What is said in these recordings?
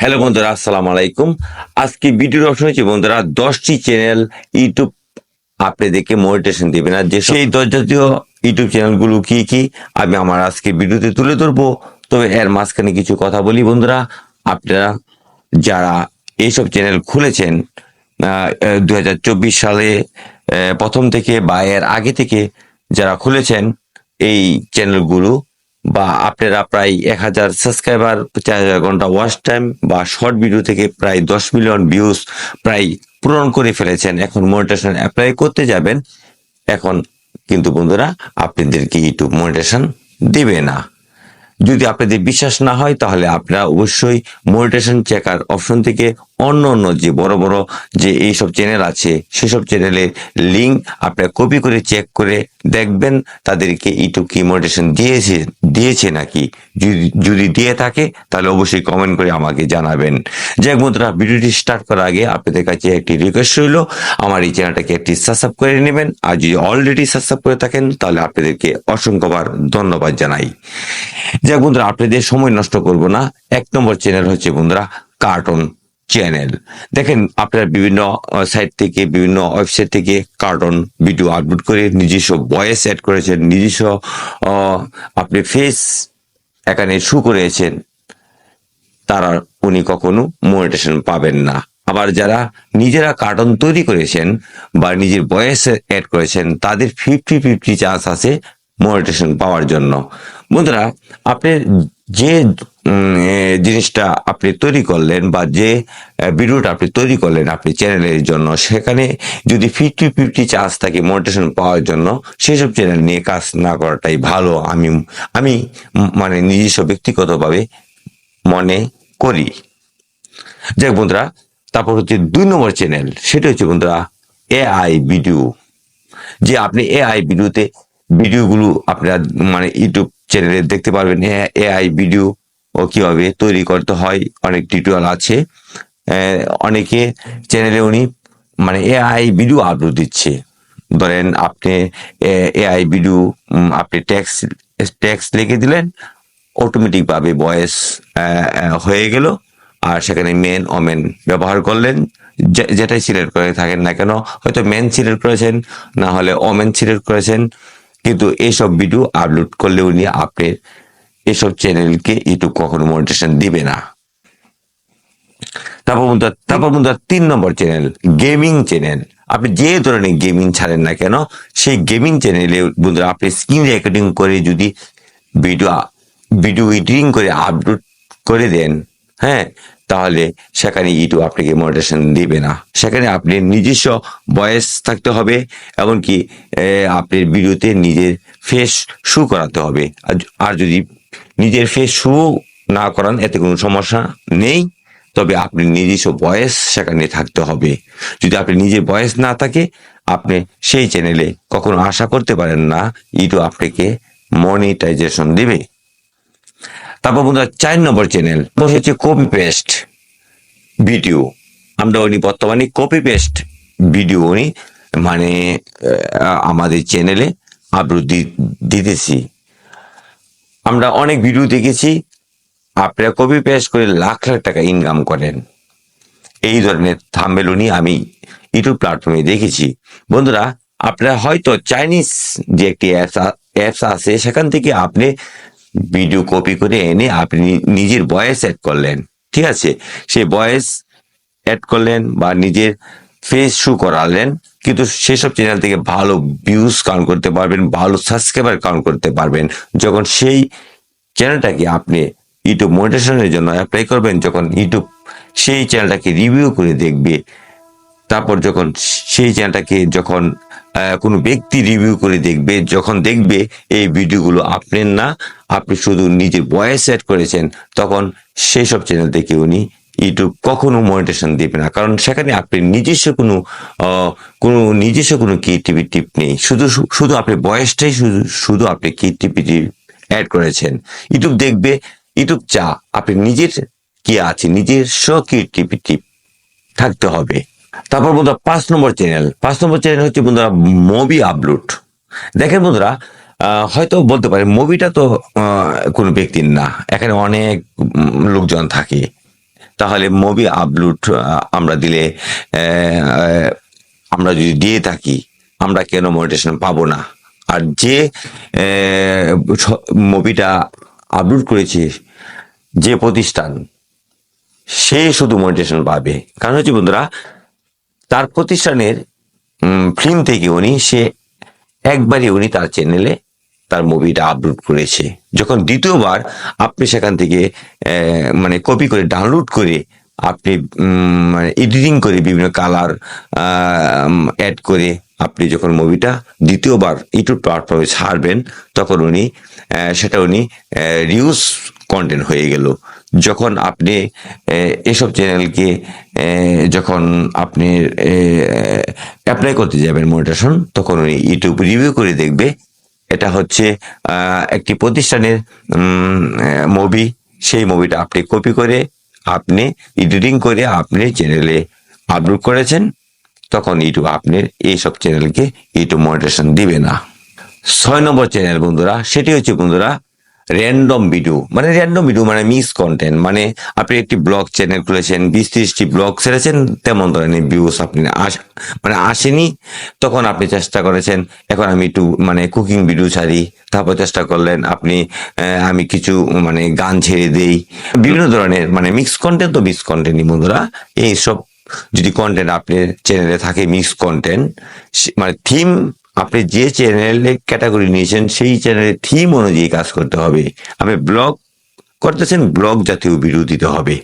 Hello বন্ধুরা, আসসালামু আলাইকুম। আজকে ভিডিওর অপশন হচ্ছে বন্ধুরা, দশটি চ্যানেল ইউটিউব আপনাদেরকে মোটিভেশন দেবে না। যে সেই দশ জাতীয় ইউটিউব চ্যানেলগুলো কি কি, আমি আমার আজকে ভিডিওতে তুলে ধরবো। তবে এর মাঝখানে কিছু কথা বলি বন্ধুরা, আপনারা যারা এইসব চ্যানেল খুলেছেন দু হাজার চব্বিশ সালে প্রথম থেকে বা এর আগে থেকে যারা খুলেছেন, এই চ্যানেলগুলো বা আপনারা প্রায় এক হাজার সাবস্ক্রাইবার চার হাজার ঘণ্টা ওয়াচ টাইম বা শর্ট ভিডিও থেকে প্রায় দশ মিলিয়ন ভিউজ প্রায় পূরণ করে ফেলেছেন। এখন মনিটেশন অ্যাপ্লাই করতে যাবেন। এখন কিন্তু বন্ধুরা, আপনাদেরকে ইউটিউব মনিটেশন দেবে না। যদি আপনাদের বিশ্বাস না হয়, তাহলে আপনারা অবশ্যই মনিটেশন চেকার অপশন থেকে অন্য অন্য যে বড় বড় যে এইসব চ্যানেল আছে, সেসব চ্যানেলের লিঙ্ক আপনারা কপি করে চেক করে দেখবেন, তাদেরকে ইউটিউব কি মনিটেশন দিয়েছে দিয়েছে নাকি? যদি দিয়ে থাকে, তাহলে অবশ্যই কমেন্ট করে আমাকে জানাবেন। যাই বন্ধুরা, ভিডিওটি স্টার্ট করার আগে আপনাদের কাছে একটি রিকোয়েস্ট রইল। আমার এই চ্যানেলটাকে একটি সাবস্ক্রাইব করে নেবেন। আর যদি অলরেডি সাবস্ক্রাইব করে থাকেন, তাহলে আপনাদেরকে অসংখ্যবার ধন্যবাদ জানাই। যাক বন্ধুরা, আপনাদের সময় নষ্ট করব না। এক নম্বর চ্যানেল হচ্ছে বন্ধুরা কার্টুন চ্যানেল দেখেন, আপনারা বিভিন্ন সাইট থেকে, বিভিন্ন ওয়েবসাইট থেকে কার্টুন ভিডিও আপলোড করে নিজস্ব ভয়েস অ্যাড করেছেন, নিজস্ব আপনি ফেস এখানে শু করেছেন, তারা উনি কখনো মনিটেশন পাবেন না। আবার যারা নিজেরা কার্টুন তৈরি করেছেন বা নিজের বয়স অ্যাড করেছেন, তাদের ফিফটি ফিফটি চান্স আছে মনিটেশন পাওয়ার জন্য। বন্ধুরা, আপনি যে জিনিসটা আপনি তৈরি করলেন বা যে ভিডিওটা আপনি তৈরি করলেন আপনি চ্যানেলের জন্য, সেখানে যদি ফিফটি ফিফটি চার্জ থাকে মনিটেশন পাওয়ার জন্য, সেসব চ্যানেল নিয়ে কাজ না করাটাই ভালো আমি আমি মানে নিজস্ব ব্যক্তিগতভাবে মনে করি। যাই বন্ধুরা, তারপর হচ্ছে দুই নম্বর চ্যানেল সেটা হচ্ছে বন্ধুরা এআই ভিডিও যে আপনি এআই ভিডিওতে ভিডিওগুলো আপনারা মানে ইউটিউব চ্যানেলে দেখতে পারবেন। এআই ভিডিও ও কীভাবে তৈরি করতে হয়, অনেক টিউটোরিয়াল আছে। অনেকে চ্যানেলে উনি মানে এআই ভিডিও আপলোড দিচ্ছে। ধরেন আপনি এআই ভিডিও আপনি ট্যাক্স ট্যাক্স লিখে দিলেন অটোমেটিক ভাবে ভয়েস হয়ে গেল। আর সেখানে মেন ওমেন ব্যবহার করলেন। যেটাই সিলেক্ট করে থাকেন না কেন, হয়তো মেন সিলেক্ট করেছেন, না হলে ওমেন সিলেক্ট করেছেন। কিন্তু এইসব ভিডিও আপলোড করলে উনি আপনার এসব চ্যানেলকে ইউটিউব কখনো মনিটেশন দিবে না। তারপর তারপর বন্ধুরা তিন নম্বর চ্যানেল গেমিং চ্যানেল আপনি যে ধরনের গেমিং ছাড়েন না কেন, সেই গেমিং চ্যানেলে বন্ধুরা আপনি স্ক্রিন রেকর্ডিং করে যদি ভিডিও ভিডিও এডিটিং করে আপলোড করে দেন হ্যাঁ তাহলে সেখানে ইউটিউব আপনাকে মনিটেশন দিবে না। সেখানে আপনি নিজস্ব বয়স থাকতে হবে, এমনকি আপনার ভিডিওতে নিজের ফেস শু করাতে হবে। আর যদি নিজের ফেস শু না করান, এতে কোনো সমস্যা নেই। তবে আপনি নিজস্ব বয়স সেখানে থাকতে হবে। যদি আপনি নিজের বয়স না থাকে, আপনি সেই চ্যানেলে কখনো আশা করতে পারেন না ইউটিউব আপনাকে মনিটাইজেশন দিবে। তারপর বন্ধুরা চার নম্বর চ্যানেল হচ্ছে কপি পেস্ট ভিডিও আমরা উনি বর্তমানে কপি পেস্ট ভিডিও উনি মানে আমাদের চ্যানেলে আপলোড দিতেছি। আমরা অনেক ভিডিও দেখেছি, আপনারা কপি পেস্ট করে লাখ লাখ টাকা ইনকাম করেন। এই ধরনের থাম্বেলুনি আমি ইউটিউব প্ল্যাটফর্মে দেখেছি। বন্ধুরা, আপনারা হয়তো চাইনিজ যে একটি অ্যাপস অ্যাপস আছে, সেখান থেকে আপনি ভিডিও কপি করে এনে আপনি নিজের বয়েস অ্যাড করলেন, ঠিক আছে? সেই বয়েস অ্যাড করলেন বা নিজের ফেস শু করালেন, কিন্তু সেসব চ্যানেল থেকে ভালো ভিউজ কাউন্ট করতে পারবেন, ভালো সাবস্ক্রাইবার কাউন্ট করতে পারবেন। যখন সেই চ্যানেলটাকে আপনি ইউটিউব মোটিভেশনের জন্য অ্যাপ্লাই করবেন, যখন ইউটিউব সেই চ্যানেলটাকে রিভিউ করে দেখবে, তারপর যখন সেই চ্যানেলটাকে যখন কোনো ব্যক্তি রিভিউ করে দেখবে, যখন দেখবে এই ভিডিওগুলো আপনার না, আপনি শুধু নিজের ভয়েস অ্যাড করেছেন, তখন সেই সব চ্যানেল থেকে উনি ইউটিউব কখনো মনিটেশন দেবে না। কারণ সেখানে আপনি নিজস্ব কোনো কোনো নিজস্ব কোনো ক্রিয়েটিভিটি নেই। শুধু শুধু আপনি বয়সটাই শুধু শুধু আপনি ক্রিয়েটিভিটি অ্যাড করেছেন। ইউটিউব দেখবে ইউটিউব চা, আপনি নিজের কি আছে নিজস্ব ক্রিয়েটিভিটি থাকতে হবে। তারপর বন্ধুরা, পাঁচ নম্বর চ্যানেল পাঁচ নম্বর চ্যানেল হচ্ছে বন্ধুরা মুভি আপলোড দেখেন বন্ধুরা হয়তো বলতে পারে মুভিটা তো কোনো ব্যক্তির না। এখানে অনেক লোকজন থাকে। তাহলে মুভি আপলোড আমরা দিলে আমরা যদি দিয়ে থাকি, আমরা কেন মনিটেশন পাবো না? আর যে মুভিটা আপলোড করেছে, যে প্রতিষ্ঠান, সে শুধু মনিটেশন পাবে। কারণ হচ্ছে বন্ধুরা তার প্রতিষ্ঠানের ফিল্ম থেকে উনি, সে একবারই উনি তার চ্যানেলে তার মুভিটা আপলোড করেছে। যখন দ্বিতীয়বার আপনি সেখান থেকে মানে কপি করে ডাউনলোড করে আপনি মানে এডিটিং করে বিভিন্ন কালার অ্যাড করে আপনি যখন মুভিটা দ্বিতীয়বার ইউটিউব প্ল্যাটফর্মে ছাড়বেন, তখন উনি সেটা উনি রিউজ কন্টেন্ট হয়ে গেল। যখন আপনি এসব চ্যানেলকে যখন আপনি অ্যাপ্লাই করতে যাবেন মনিটেশন তখন ইউটিউব রিভিউ করে দেখবে। এটা হচ্ছে একটি প্রতিষ্ঠানের মুভি সেই মুভিটা আপনি কপি করে, আপনি এডিটিং করে আপনি চ্যানেলে আপলোড করেছেন, তখন ইউটিউব আপনার এইসব চ্যানেলকে ইউটিউব মনিটেশন দিবে না। ছয় নম্বর চ্যানেল বন্ধুরা, সেটি হচ্ছে বন্ধুরা র্যান্ডম ভিডিও মানে র্যান্ডম ভিডিও মানে মিস কন্টেন্ট মানে আপনি একটি ব্লগ চ্যানেল খুলেছেন, বিশ ত্রিশটি ব্লগ ছেড়েছেন, তেমন ধরনের ভিউস আপনি আস- মানে আসেনি, তখন আপনি চেষ্টা করেছেন, এখন আমি একটু মানে কুকিং ভিডিও ছাড়ি, তারপর চেষ্টা করলেন আপনি আমি কিছু মানে গান ছেড়ে দেই, বিভিন্ন ধরনের মানে মিক্স কন্টেন্ট তো মিক্স কন্টেন্টই বন্ধুরা এইসব যদি কন্টেন্ট আপনার চ্যানেলে থাকে মিক্স কন্টেন্ট মানে থিম আপনি যে চ্যানেলে ক্যাটাগরি নিয়েছেন, সেই চ্যানেলের থিম অনুযায়ী কাজ করতে হবে। আপনি ব্লগ করতেছেন ব্লগ জাতীয় ভিডিও দিতে হবে।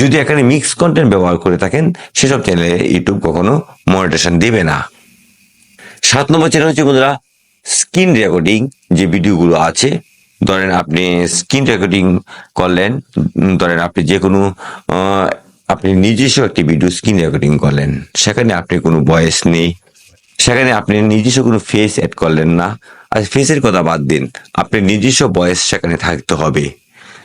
যদি এখানে মিক্স কন্টেন্ট ব্যবহার করে থাকেন, সেসব চ্যানেলে ইউটিউব কখনো মনিটেশন দেবে না। সাত নম্বর চ্যানেল হচ্ছে বন্ধুরা স্ক্রিন রেকর্ডিং যে ভিডিওগুলো আছে, ধরেন আপনি স্ক্রিন রেকর্ডিং করলেন, ধরেন আপনি যে কোনো আপনি নিজস্ব একটি ভিডিও স্ক্রিন রেকর্ডিং করলেন, সেখানে আপনি কোনো ভয়েস নেই সেখানে আপনি নিজস্ব কোনো ফেস অ্যাড করলেন না। আর ফেসের কথা বাদ দিন, আপনি নিজস্ব বয়স সেখানে থাকতে হবে।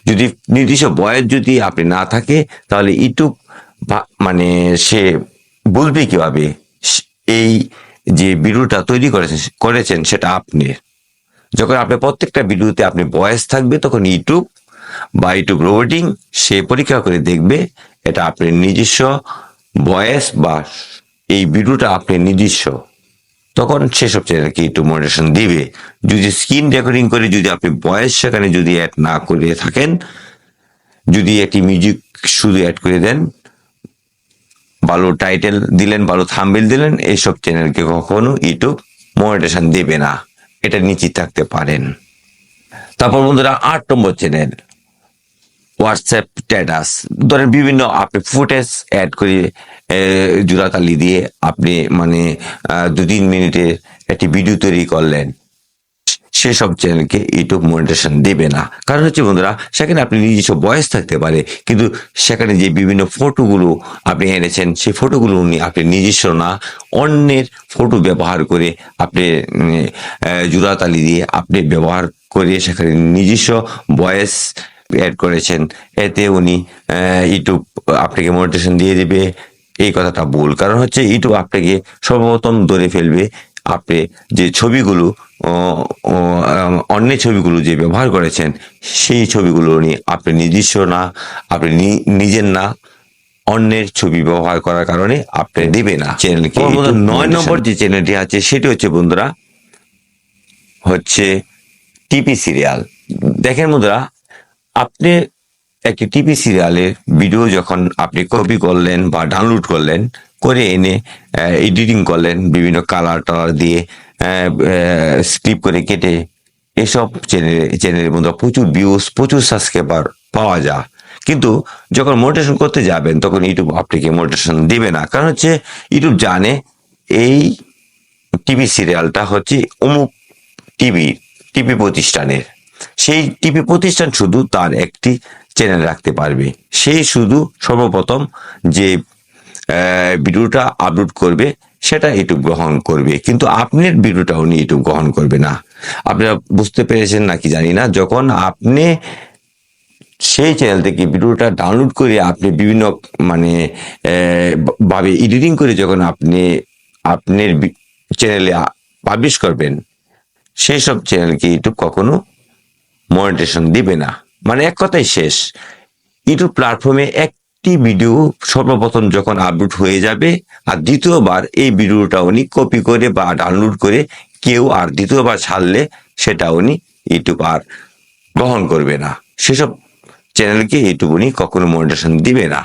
যদি নির্দিষ্ট বয়স যদি আপনি না থাকে, তাহলে ইউটিউব মানে সে বলবে কীভাবে এই যে ভিডিওটা তৈরি করেছেন করেছেন সেটা আপনি। যখন আপনি প্রত্যেকটা ভিডিওতে আপনি বয়স থাকবে, তখন ইউটিউব বা ইউটিউব রোবটিং সে পরীক্ষা করে দেখবে, এটা আপনি নিজস্ব বয়স বা এই ভিডিওটা আপনি নিজস্ব। তখন সেসব চ্যানেলকে একটু মনিটেশন দিবে। যদি স্ক্রিন রেকর্ডিং করে, যদি আপনি বয়স সেখানে যদি অ্যাড না করে থাকেন, যদি একটি মিউজিক শুধু অ্যাড করে দেন, ভালো টাইটেল দিলেন, ভালো থাম্বেল দিলেন, এইসব চ্যানেলকে কখনো ইউটিউব মনিটেশন দেবে না। এটা নিশ্চিত থাকতে পারেন। তারপর বন্ধুরা, আট নম্বর চ্যানেল হোয়াটসঅ্যাপ স্ট্যাটাস ধরেন বিভিন্ন আপনি ফুটেজ অ্যাড করে জোড়াতালি দিয়ে আপনি মানে দু তিন মিনিটের একটি ভিডিও তৈরি করলেন। সেসব চ্যানেলকে ইউটিউব মনিটেশন দেবে না। কারণ হচ্ছে বন্ধুরা, সেখানে আপনি নিজস্ব বয়স থাকতে পারে, কিন্তু সেখানে যে বিভিন্ন ফটোগুলো আপনি এনেছেন, সেই ফটোগুলো উনি আপনি নিজস্ব না, অন্যের ফটো ব্যবহার করে আপনি জোড়াতালি দিয়ে আপনি ব্যবহার করে সেখানে নিজস্ব বয়স অ্যাড করেছেন এতে উনি ইউটিউব আপনাকে মোটিভেশন দিয়ে দিবে। এই কথাটা ভুল। কারণ হচ্ছে ইউটিউব আপনাকে সর্বপ্রথম ধরে ফেলবে আপনি যে ছবিগুলো অন্যের ছবিগুলো যে ব্যবহার করেছেন সেই ছবিগুলো নিয়ে আপনি নিজস্ব না আপনি নিজের না অন্যের ছবি ব্যবহার করার কারণে আপনি দিবে না। চ্যানেলকে নয় নম্বর যে চ্যানেলটি আছে সেটি হচ্ছে বন্ধুরা হচ্ছে টিপি সিরিয়াল দেখেন বন্ধুরা আপনি একটি টিভি সিরিয়ালের ভিডিও যখন আপনি কপি করলেন বা ডাউনলোড করলেন, করে এনে এডিটিং করলেন, বিভিন্ন কালার টালার দিয়ে স্ক্রিপ্ট করে কেটে, এসব চ্যানেলে চ্যানেলের মধ্যে প্রচুর ভিউজ প্রচুর সাবস্ক্রাইবার পাওয়া যায়। কিন্তু যখন মোটিভেশন করতে যাবেন, তখন ইউটিউব আপনাকে মোটিভেশন দিবে না। কারণ হচ্ছে ইউটিউব জানে এই টিভি সিরিয়ালটা হচ্ছে অমুক টিভি টিভি প্রতিষ্ঠানের। সেই টিভি প্রতিষ্ঠান শুধু তার একটি চ্যানেল রাখতে পারবে। সে শুধু সর্বপ্রথম যে ভিডিওটা আপলোড করবে, সেটা ইউটিউব গ্রহণ করবে। কিন্তু আপনার ভিডিওটা উনি ইউটিউব গ্রহণ করবে না। আপনারা বুঝতে পেরেছেন নাকি জানি না? যখন আপনি সেই চ্যানেল থেকে ভিডিওটা ডাউনলোড করে আপনি বিভিন্ন মানে ভাবে এডিটিং করে যখন আপনি, আপনার চ্যানেলে পাবলিশ করবেন, সেই সব চ্যানেলকে ইউটিউব কখনো মনিটেশন দিবে না। মানে এক কথাই শেষ। ইউটিউব প্ল্যাটফর্মে একটি ভিডিও সর্বপ্রথম যখন আপলোড হয়ে যাবে আর দ্বিতীয়বার এই ভিডিওটা উনি কপি করে বা ডাউনলোড করে কেউ আর দ্বিতীয়বার ছাড়লে সেটা উনি ইউটিউব আর গ্রহণ করবে না। সেসব চ্যানেলকে ইউটিউব উনি কখনো মনিটেশন দিবে না।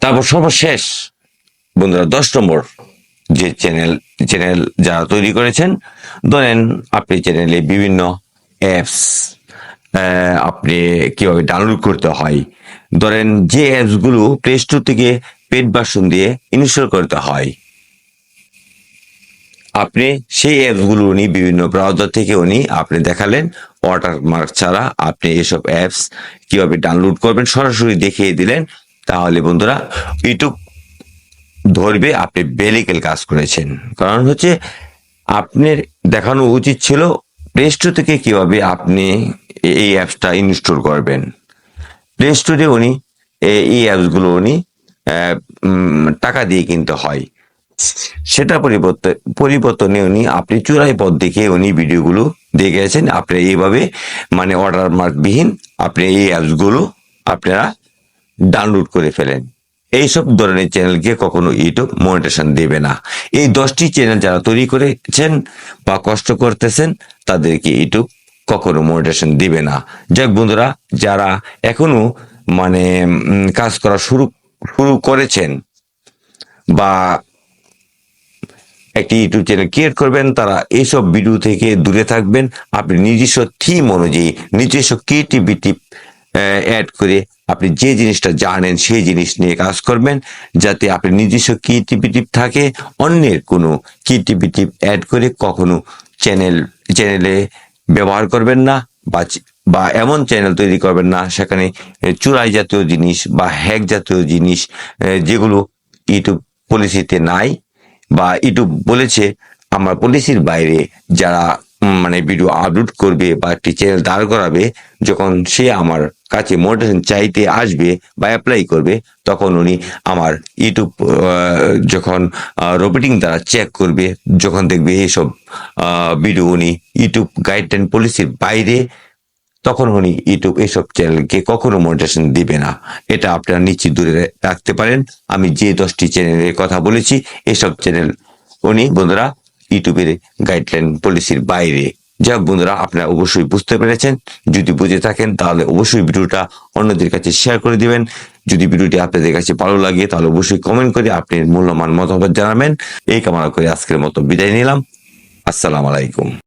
তারপর সর্বশেষ বন্ধুরা, দশ নম্বর যে চ্যানেল চ্যানেল যারা তৈরি করেছেন, ধরেন আপনি চ্যানেলে বিভিন্ন অ্যাপস আপনি কীভাবে ডাউনলোড করতে হয়, ধরেন যে অ্যাপসগুলো প্লে স্টোর থেকে পেড ভার্সন দিয়ে ইনস্টল করতে হয়। আপনি সেই অ্যাপসগুলো উনি বিভিন্ন ব্রাউজার থেকে উনি আপনি দেখালেন ওয়াটারমার্ক ছাড়া আপনি এসব অ্যাপস কীভাবে ডাউনলোড করবেন সরাসরি দেখিয়ে দিলেন, তাহলে বন্ধুরা ইউটিউব ধরবে আপনি বেলিকেল কাজ করেছেন। কারণ হচ্ছে আপনার দেখানো উচিত ছিল প্লে স্টোর থেকে কীভাবে আপনি এই অ্যাপসটা ইনস্টল করবেন? প্লে স্টোরে উনি এই অ্যাপসগুলো উনি টাকা দিয়ে কিনতে হয়। সেটা পরিবর্তে, পরিবর্তনে উনি, আপনি চূড়াই পথ দেখে উনি ভিডিওগুলো দিয়ে গেছেন। আপনি এইভাবে মানে অর্ডার মার্কবিহীন আপনি এই অ্যাপসগুলো আপনারা ডাউনলোড করে ফেলেন। এইসব ধরনের চ্যানেলকে কখনো ইউটিউব মনিটেশন দেবে না। এই দশটি চ্যানেল যারা তৈরি করেছেন বা কষ্ট করতেছেন, তাদেরকে ইউটিউব কখনো মনিটেশন দিবে না। যাক বন্ধুরা, যারা এখনও মানে কাজ করা শুরু শুরু করেছেন বা একটি ইউটিউব চ্যানেল ক্রিয়েট করবেন, তারা এইসব ভিডিও থেকে দূরে থাকবেন। আপনি নিজস্ব থিম অনুযায়ী, নিজস্ব ক্রিয়েটিভিটি অ্যাড করে আপনি যে জিনিসটা জানেন, সেই জিনিস নিয়ে কাজ করবেন, যাতে আপনি নিজস্ব ক্রিয়েটিভিটি থাকে, অন্যের কোনো ক্রিয়েটিভিটি অ্যাড করে কখনো চ্যানেল চ্যানেলে ব্যবহার করবেন না, বা বা এমন চ্যানেল তৈরি করবেন না, সেখানে চুরাই জাতীয় জিনিস বা হ্যাক জাতীয় জিনিস যেগুলো ইউটিউব পলিসিতে নাই, বা ইউটিউব বলেছে, আমার পলিসির বাইরে যারা মানে ভিডিও আপলোড করবে বা একটি চ্যানেল দাঁড় করাবে, যখন সে আমার কাছে মোটিভেশন চাইতে আসবে বা অ্যাপ্লাই করবে, তখন উনি আমার ইউটিউব যখন রোবোটিং দ্বারা চেক করবে, যখন দেখবে এইসব ভিডিও উনি ইউটিউব গাইডলাইন পলিসির বাইরে, তখন উনি ইউটিউব এইসব চ্যানেলকে কখনো মনিটেশন দিবে না। এটা আপনারা নিশ্চিত দূরে রাখতে পারেন। আমি যে দশটি চ্যানেলের কথা বলেছি এসব চ্যানেল উনি বন্ধুরা ইউটিউবের গাইডলাইন পলিসির বাইরে। যা বন্ধুরা, আপনারা অবশ্যই বুঝতে পেরেছেন। যদি বুঝে থাকেন, তাহলে অবশ্যই ভিডিওটা অন্যদের কাছে শেয়ার করে দিবেন। যদি ভিডিওটি আপনাদের কাছে ভালো লাগে, তাহলে অবশ্যই কমেন্ট করে আপনি মূল্যমান মতামত জানাবেন। এই কামনা করে আজকের মতো বিদায় নিলাম। আসসালামু আলাইকুম।